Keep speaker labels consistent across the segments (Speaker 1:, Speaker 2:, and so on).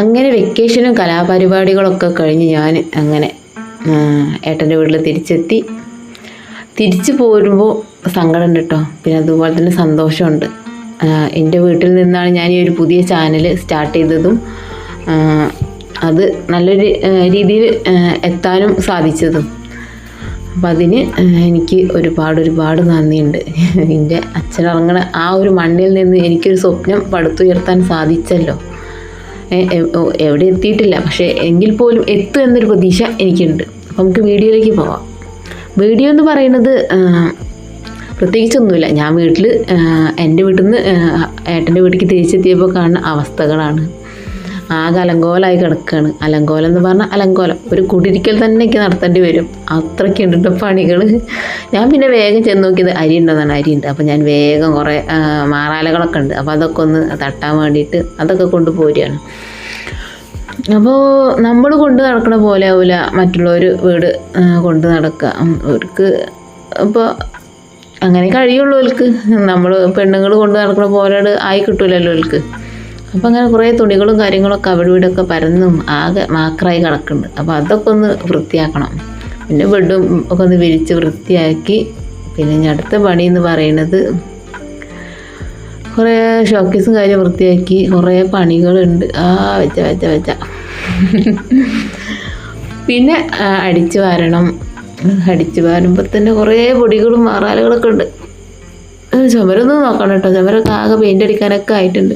Speaker 1: അങ്ങനെ വെക്കേഷനും കലാപരിപാടികളൊക്കെ കഴിഞ്ഞ് ഞാൻ അങ്ങനെ ഏട്ടന്റെ വീട്ടിൽ തിരിച്ചെത്തി. തിരിച്ചു പോരുമ്പോൾ സങ്കടമുണ്ട് കേട്ടോ പിന്നെ അതുപോലെ തന്നെ സന്തോഷമുണ്ട്. എന്റെ വീട്ടിൽ നിന്നാണ് ഞാൻ ഈ ഒരു പുതിയ ചാനൽ സ്റ്റാർട്ട് ചെയ്തതും അത് നല്ലൊരു രീതിയിൽ എത്താനും സാധിച്ചതും. അപ്പം അതിന് എനിക്ക് ഒരുപാട് ഒരുപാട് നന്ദിയുണ്ട്. എന്റെ അച്ഛനിറങ്ങണ ആ ഒരു മണ്ണിൽ നിന്ന് എനിക്കൊരു സ്വപ്നം പടുത്തുയർത്താൻ സാധിച്ചല്ലോ. എവിടെ എത്തിയിട്ടില്ല. പക്ഷേ എങ്കിൽ പോലും എത്തും എന്നൊരു പ്രതീക്ഷ എനിക്കുണ്ട്. നമുക്ക് വീഡിയോയിലേക്ക് പോവാം. വീഡിയോ എന്ന് പറയുന്നത് പ്രത്യേകിച്ചൊന്നുമില്ല. ഞാൻ വീട്ടിൽ എന്റെ വീട്ടിൽ നിന്ന് ഏട്ടന്റെ വീട്ടിലേക്ക് തിരിച്ചെത്തിയപ്പോൾ കാണുന്ന അവസ്ഥകളാണ്. ആകെ അലങ്കോലമായി കിടക്കുകയാണ് അലങ്കോലം എന്ന് പറഞ്ഞാൽ അലങ്കോലം. ഒരു കുടിരിക്കൽ തന്നെ എനിക്ക് നടത്തേണ്ടി വരും. അത്രയ്ക്ക് ഉണ്ട് പണികൾ ഞാൻ പിന്നെ വേഗം ചെന്ന് നോക്കിയത് അരി ഉണ്ടെന്നാണ്. അരി ഉണ്ട്. അപ്പോൾ ഞാൻ വേഗം കുറേ മാറാലകളൊക്കെ ഉണ്ട്. അപ്പോൾ അതൊക്കെ ഒന്ന് തട്ടാൻ വേണ്ടിയിട്ട് അതൊക്കെ കൊണ്ടുപോരുകയാണ് അപ്പോൾ നമ്മൾ കൊണ്ട് നടക്കണ പോലെ ആവില്ല മറ്റുള്ളവർ വീട് കൊണ്ട് നടക്കുക അവർക്ക് ഇപ്പോൾ അങ്ങനെ കഴിയുള്ളൂ അവർക്ക് നമ്മൾ പെണ്ണുങ്ങൾ കൊണ്ട് നടക്കണ പോലെ ആയി കിട്ടൂലല്ലോ അവർക്ക് അപ്പോൾ അങ്ങനെ കുറേ തുണികളും കാര്യങ്ങളൊക്കെ അവിടെ ഇവിടെ ഒക്കെ പരന്നും ആകെ മാക്രായി കിടക്കുന്നുണ്ട്. അപ്പോൾ അതൊക്കെ ഒന്ന് വൃത്തിയാക്കണം. പിന്നെ ബെഡും ഒക്കെ ഒന്ന് വിരിച്ച് വൃത്തിയാക്കി. പിന്നെ ഇനി അടുത്ത പണി എന്ന് പറയുന്നത് കുറേ ഷോക്കേസും കാര്യം വൃത്തിയാക്കി കുറേ പണികളുണ്ട്. ആ വെച്ച വെച്ച വെച്ച. പിന്നെ അടിച്ചു വാരണം. അടിച്ചു വാരുമ്പോൾ തന്നെ കുറേ പൊടികളും മാറാലുകളൊക്കെ ഉണ്ട്. ചുമരൊന്നും നോക്കണം കേട്ടോ. ചുമരൊക്കെ ആകെ പെയിന്റ് അടിക്കാനൊക്കെ ആയിട്ടുണ്ട്.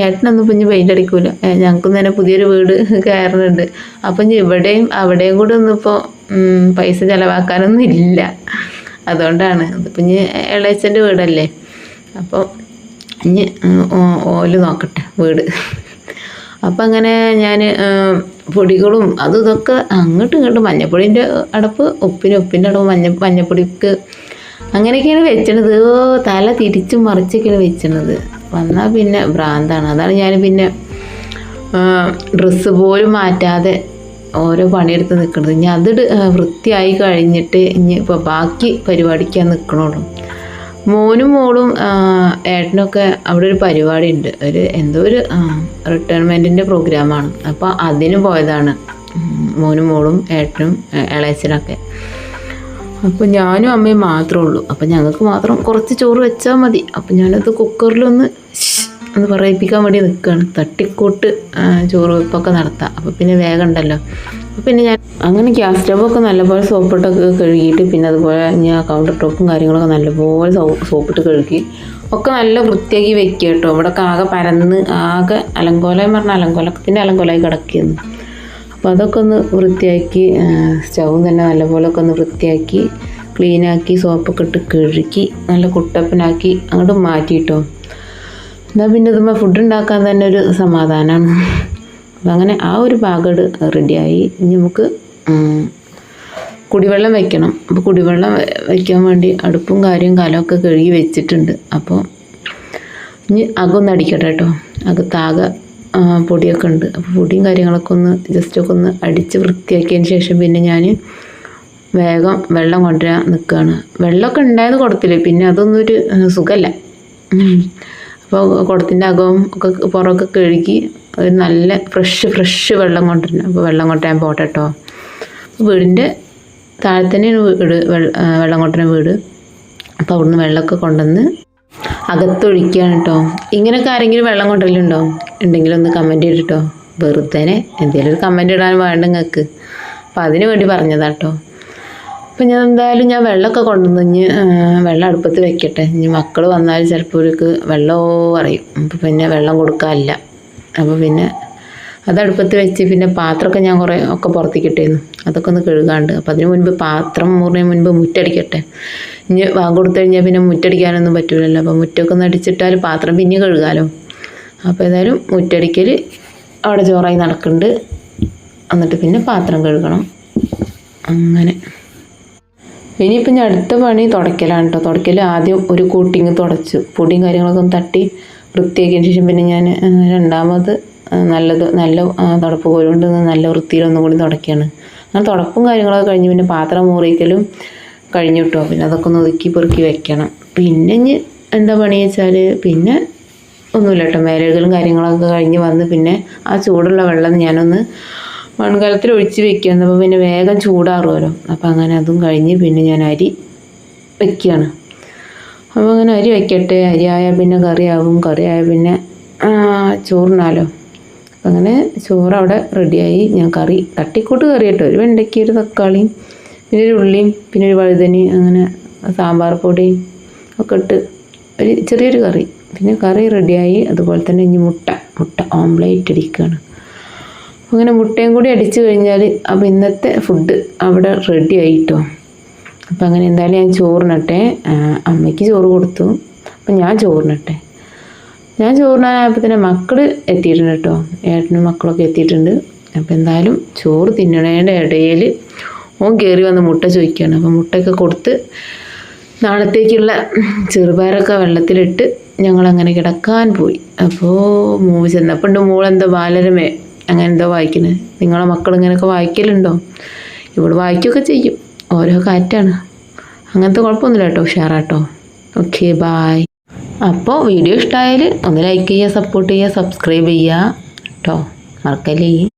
Speaker 1: ഏട്ടനൊന്നും ഇപ്പം ഇനി പെയിന്റ് അടിക്കൂല. ഞങ്ങൾക്കും തന്നെ പുതിയൊരു വീട് കയറുന്നുണ്ട് അപ്പം ഇനി ഇവിടെയും അവിടെയും കൂടെ ഒന്നും ഇപ്പോൾ പൈസ ചിലവാക്കാനൊന്നും ഇല്ല. അതുകൊണ്ടാണ്. ഇതിപ്പം ഇനി ഇളയച്ചന്റെ വീടല്ലേ? അപ്പോൾ ഇനി ഓൽ നോക്കട്ടെ വീട്. അപ്പം അങ്ങനെ ഞാൻ പൊടികളും അതും ഇതൊക്കെ അങ്ങോട്ടും ഇങ്ങോട്ടും മഞ്ഞപ്പൊടിന്റെ അടപ്പ് ഉപ്പിന് ഉപ്പിന്റെ അടപ്പ് മഞ്ഞ മഞ്ഞപ്പൊടിക്ക് അങ്ങനെയൊക്കെയാണ് വെച്ചണത്. തല തിരിച്ചും മറിച്ചൊക്കെയാണ് വെച്ചണത്. വന്നാൽ പിന്നെ ഭ്രാന്താണ്. അതാണ് ഞാൻ പിന്നെ ഡ്രസ്സ് പോലും മാറ്റാതെ ഓരോ പണിയെടുത്ത് നിൽക്കുന്നത് ഇനി അത് വൃത്തിയായി കഴിഞ്ഞിട്ട് ഇനി ഇപ്പോൾ ബാക്കി പരിപാടിക്കാൻ നിൽക്കണുള്ളൂ മോനും മോളും ഏട്ടനൊക്കെ അവിടെ ഒരു പരിപാടി ഉണ്ട് ഒരു എന്തോ ഒരു റിട്ടയർമെന്റിന്റെ പ്രോഗ്രാമാണ്. അപ്പോൾ അതിന് പോയതാണ് മോനും മോളും ഏട്ടനും ഇളയച്ചനൊക്കെ അപ്പോൾ ഞാനും അമ്മയും മാത്രമേ ഉള്ളൂ. അപ്പോൾ ഞങ്ങൾക്ക് മാത്രം കുറച്ച് ചോറ് വെച്ചാൽ മതി. അപ്പോൾ ഞാനത് കുക്കറിലൊന്ന് ഒന്ന് പറയിപ്പിക്കാൻ വേണ്ടി നിൽക്കുകയാണ് തട്ടിക്കൂട്ട് ചോറ് വെപ്പൊക്കെ നടത്താം. അപ്പോൾ പിന്നെ വേഗം ഉണ്ടല്ലോ. അപ്പോൾ പിന്നെ ഞാൻ അങ്ങനെ ഗ്യാസ് സ്റ്റവൊക്കെ നല്ലപോലെ സോപ്പിട്ടൊക്കെ കഴുകിയിട്ട് പിന്നെ അതുപോലെ ഞാൻ കൗണ്ടർ ടോപ്പും കാര്യങ്ങളൊക്കെ നല്ലപോലെ സോപ്പിട്ട് കഴുകി ഒക്കെ നല്ല വൃത്തിയാക്കി വെക്കുക കേട്ടോ. ഇവിടെ ആകെ പരന്ന് ആകെ അലങ്കോലം പറഞ്ഞാൽ അലങ്കോലത്തിന്റെ അലങ്കോലമായി കിടക്കുന്നു അപ്പോൾ അതൊക്കെ ഒന്ന് വൃത്തിയാക്കി സ്റ്റൗവും തന്നെ നല്ലപോലെ ഒക്കെ ഒന്ന് വൃത്തിയാക്കി ക്ലീനാക്കി സോപ്പൊക്കെ ഇട്ട് കഴുകി നല്ല കുട്ടപ്പനാക്കി അങ്ങോട്ട് മാറ്റിയിട്ടോ. എന്നാൽ പിന്നെ ഇതുമ്പോൾ ഫുഡ് ഉണ്ടാക്കാൻ തന്നെ ഒരു സമാധാനമാണ് അപ്പം അങ്ങനെ ആ ഒരു ഭാഗം റെഡിയായി ഇനി നമുക്ക് കുടിവെള്ളം വെക്കണം. അപ്പോൾ കുടിവെള്ളം വയ്ക്കാൻ വേണ്ടി അടുപ്പും കാര്യവും കലമൊക്കെ കഴുകി വെച്ചിട്ടുണ്ട്. അപ്പോൾ ഇനി അകൊന്ന് അടിക്കട്ടെ കേട്ടോ. അകത്താകെ പൊടിയൊക്കെ ഉണ്ട്. അപ്പോൾ പൊടിയും കാര്യങ്ങളൊക്കെ ഒന്ന് ജസ്റ്റ് ഒക്കെ ഒന്ന് അടിച്ച് വൃത്തിയാക്കിയതിന് ശേഷം പിന്നെ ഞാൻ വേഗം വെള്ളം കൊണ്ടുവരാൻ നിൽക്കുകയാണ് വെള്ളമൊക്കെ ഉണ്ടായത് കുടത്തിൽ. പിന്നെ അതൊന്നും ഒരു സുഖമല്ല അപ്പോൾ കുടത്തിന്റെ അകവും ഒക്കെ പുറമൊക്കെ കഴുകി ഒരു നല്ല ഫ്രഷ് ഫ്രഷ് വെള്ളം കൊണ്ടുവരണം. അപ്പോൾ വെള്ളം കൊണ്ടുവരാൻ പോട്ടെ കേട്ടോ വീടിന്റെ താഴെ തന്നെയാണ് വീട് വെള്ളം കൊണ്ടുവരുന്ന വീട്. അപ്പോൾ അവിടുന്ന് വെള്ളമൊക്കെ കൊണ്ടുവന്ന് അകത്തൊഴിക്കുകയാണ് കേട്ടോ ഇങ്ങനെയൊക്കെ ആരെങ്കിലും വെള്ളം കൊണ്ടുവരലുണ്ടോ? ഉണ്ടെങ്കിൽ ഒന്ന് കമന്റ് ചെയ്തിട്ടോ വെറുതെ എന്തെങ്കിലും ഒരു കമന്റ് ഇടാൻ വേണ്ട നിങ്ങൾക്ക് അപ്പം അതിന് വേണ്ടി പറഞ്ഞതാ കേട്ടോ അപ്പം ഞാൻ എന്തായാലും ഞാൻ വെള്ളമൊക്കെ കൊണ്ടുവന്ന് ഇനി വെള്ളം അടുപ്പത്ത് വെക്കട്ടെ. ഇനി മക്കൾ വന്നാൽ ചിലപ്പോൾ അവർക്ക് വെള്ളമോ അറിയും അപ്പം പിന്നെ വെള്ളം കൊടുക്കാനില്ല. അപ്പോൾ പിന്നെ അത് അടുപ്പത്ത് വെച്ച് പിന്നെ പാത്രമൊക്കെ ഞാൻ കുറേ ഒക്കെ പുറത്തേക്ക് ഇട്ടിരുന്നു. അതൊക്കെ ഒന്ന് കഴുകാണ്ട്. അപ്പം അതിന് മുൻപ് പാത്രം മുറിന് മുൻപ് മുറ്റടിക്കട്ടെ. ഇനി വാങ്ങി കൊടുത്തു കഴിഞ്ഞാൽ പിന്നെ മുറ്റടിക്കാനൊന്നും പറ്റൂലല്ലോ. അപ്പോൾ മുറ്റമൊക്കെ ഒന്ന് അടിച്ചിട്ടാൽ പാത്രം പിന്നെ കഴുകാലോ. അപ്പോൾ ഏതായാലും മുറ്റടിക്കൽ അവിടെ ചോറായി നടക്കുന്നുണ്ട് എന്നിട്ട് പിന്നെ പാത്രം കഴുകണം. അങ്ങനെ. ഇനിയിപ്പം ഞാൻ അടുത്ത പണി തുടയ്ക്കലാണ് കേട്ടോ തുടയ്ക്കൽ ആദ്യം ഒരു കൂട്ടിങ് തുടച്ചു. പൊടിയും കാര്യങ്ങളൊക്കെ ഒന്ന് തട്ടി വൃത്തിയാക്കിയതിന് ശേഷം പിന്നെ ഞാൻ രണ്ടാമത് നല്ലത് നല്ല തുടപ്പ് കോലുകൊണ്ട് നല്ല വൃത്തിയിലൊന്നും കൂടി തുടയ്ക്കുകയാണ് അങ്ങനെ തുടപ്പും കാര്യങ്ങളൊക്കെ കഴിഞ്ഞ് പിന്നെ പാത്രം മൂറിക്കലും കഴിഞ്ഞു കിട്ടുമോ പിന്നെ അതൊക്കെ ഒന്ന് ഒതുക്കി പെറുക്കി വെക്കണം. പിന്നെ എന്താ പണി വെച്ചാൽ പിന്നെ ഒന്നുമില്ല കേട്ടോ. മേലഴുകലും കാര്യങ്ങളൊക്കെ കഴിഞ്ഞ് വന്ന് പിന്നെ ആ ചൂടുള്ള വെള്ളം ഞാനൊന്ന് മൺകലത്തിൽ ഒഴിച്ച് വെക്കുകയാണ് അപ്പോൾ പിന്നെ വേഗം ചൂടാറുമല്ലോ അപ്പോൾ അങ്ങനെ അതും കഴിഞ്ഞ് പിന്നെ ഞാൻ അരി വെക്കുകയാണ് അപ്പോൾ അങ്ങനെ അരി വെക്കട്ടെ. അരി ആയാൽ പിന്നെ കറിയാവും. കറിയായാൽ പിന്നെ ചോറിനാലോ. അപ്പം അങ്ങനെ ചോറ് അവിടെ റെഡിയായി. ഞാൻ കറി തട്ടിക്കൂട്ട് കറി കേട്ടോ. ഒരു വെണ്ടയ്ക്ക ഒരു തക്കാളിയും പിന്നെ ഒരു ഉള്ളിയും പിന്നെ ഒരു വഴുതനയും അങ്ങനെ സാമ്പാർ പൊടിയും ഒക്കെ ഇട്ട് ഒരു ചെറിയൊരു കറി. പിന്നെ കറി റെഡിയായി. അതുപോലെ തന്നെ ഇനി മുട്ട. മുട്ട ഓംലേറ്റ് അടിക്കുകയാണ് അങ്ങനെ മുട്ടയും കൂടി അടിച്ചു കഴിഞ്ഞാൽ അപ്പോൾ ഇന്നത്തെ ഫുഡ് അവിടെ റെഡി ആയിട്ടോ? അപ്പോൾ അങ്ങനെ എന്തായാലും ഞാൻ ചോറിനട്ടെ. അമ്മയ്ക്ക് ചോറ് കൊടുത്തു. അപ്പം ഞാൻ ചോറിനട്ടെ. ഞാൻ ചോറിനായപ്പോൾ തന്നെ മക്കൾ എത്തിയിട്ടുണ്ട് കേട്ടോ. ഏട്ടനും മക്കളൊക്കെ എത്തിയിട്ടുണ്ട്. അപ്പോൾ എന്തായാലും ചോറ് തിന്നണേന്റെ ഇടയിൽ ഓൻ കയറി വന്ന് മുട്ട ചോദിക്കുകയാണ്. അപ്പം മുട്ടയൊക്കെ കൊടുത്ത് നാളത്തേക്കുള്ള ചെറുപയറൊക്കെ വെള്ളത്തിലിട്ട് ഞങ്ങളങ്ങനെ കിടക്കാൻ പോയി. അപ്പോൾ മൂവ് ചെന്നപ്പോൾ ഉണ്ട് മോളെന്തോ ബാലരമേ. അങ്ങനെ എന്തോ വായിക്കുന്നത് നിങ്ങളെ മക്കൾ ഇങ്ങനെയൊക്കെ വായിക്കലുണ്ടോ? ഇവിടെ വായിക്കുകയൊക്കെ ചെയ്യും. ഓരോ കാറ്റാണ്. അങ്ങനത്തെ കുഴപ്പമൊന്നുമില്ല കേട്ടോ. ഉഷാറാട്ടോ. ഓക്കെ ബായ് അപ്പോൾ വീഡിയോ ഇഷ്ടമായാൽ ഒന്ന് ലൈക്ക് ചെയ്യുക സപ്പോർട്ട് ചെയ്യുക സബ്സ്ക്രൈബ് ചെയ്യുക. കേട്ടോ. മറക്കല്ലേ?